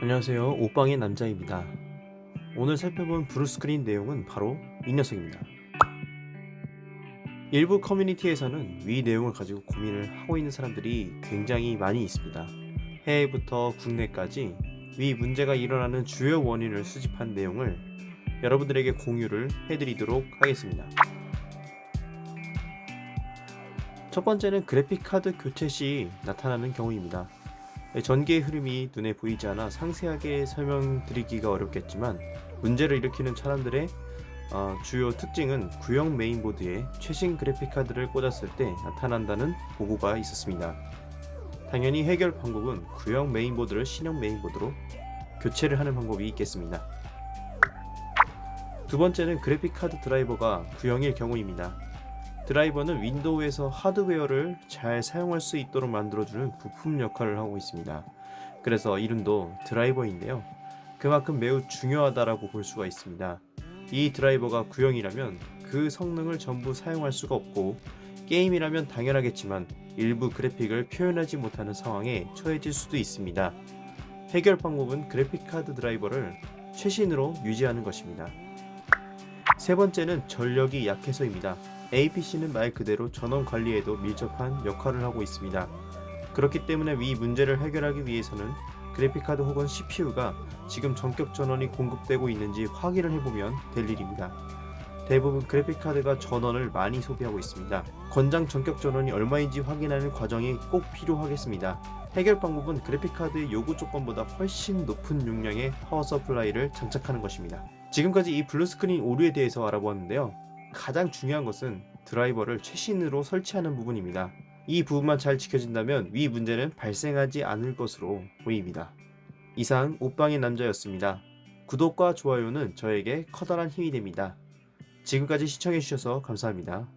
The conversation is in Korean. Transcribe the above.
안녕하세요. 옷방의 남자입니다. 오늘 살펴본 브루스크린 내용은 바로 이 녀석입니다. 일부 커뮤니티에서는 위 내용을 가지고 고민을 하고 있는 사람들이 굉장히 많이 있습니다. 해외부터 국내까지 위 문제가 일어나는 주요 원인을 수집한 내용을 여러분들에게 공유를 해드리도록 하겠습니다. 첫 번째는 그래픽카드 교체 시 나타나는 경우입니다. 전기의 흐름이 눈에 보이지 않아 상세하게 설명드리기가 어렵겠지만 문제를 일으키는 차량들의 어, 주요 특징은 구형 메인보드에 최신 그래픽카드를 꽂았을 때 나타난다는 보고가 있었습니다. 당연히 해결 방법은 구형 메인보드를 신형 메인보드로 교체를 하는 방법이 있겠습니다. 두 번째는 그래픽카드 드라이버가 구형일 경우입니다. 드라이버는 윈도우에서 하드웨어를 잘 사용할 수 있도록 만들어주는 부품 역할을 하고 있습니다. 그래서 이름도 드라이버인데요. 그만큼 매우 중요하다라고 볼 수가 있습니다. 이 드라이버가 구형이라면 그 성능을 전부 사용할 수가 없고 게임이라면 당연하겠지만 일부 그래픽을 표현하지 못하는 상황에 처해질 수도 있습니다. 해결 방법은 그래픽카드 드라이버를 최신으로 유지하는 것입니다. 세 번째는 전력이 약해서입니다. APC는 말 그대로 전원 관리에도 밀접한 역할을 하고 있습니다. 그렇기 때문에 위 문제를 해결하기 위해서는 그래픽카드 혹은 CPU가 지금 전격 전원이 공급되고 있는지 확인을 해보면 될 일입니다. 대부분 그래픽카드가 전원을 많이 소비하고 있습니다. 권장 전격 전원이 얼마인지 확인하는 과정이 꼭 필요하겠습니다. 해결 방법은 그래픽카드의 요구 조건보다 훨씬 높은 용량의 파워 서플라이를 장착하는 것입니다. 지금까지 이 블루스크린 오류에 대해서 알아보았는데요. 가장 중요한 것은 드라이버를 최신으로 설치하는 부분입니다. 이 부분만 잘 지켜진다면 위 문제는 발생하지 않을 것으로 보입니다. 이상 옷방의 남자였습니다. 구독과 좋아요는 저에게 커다란 힘이 됩니다. 지금까지 시청해주셔서 감사합니다.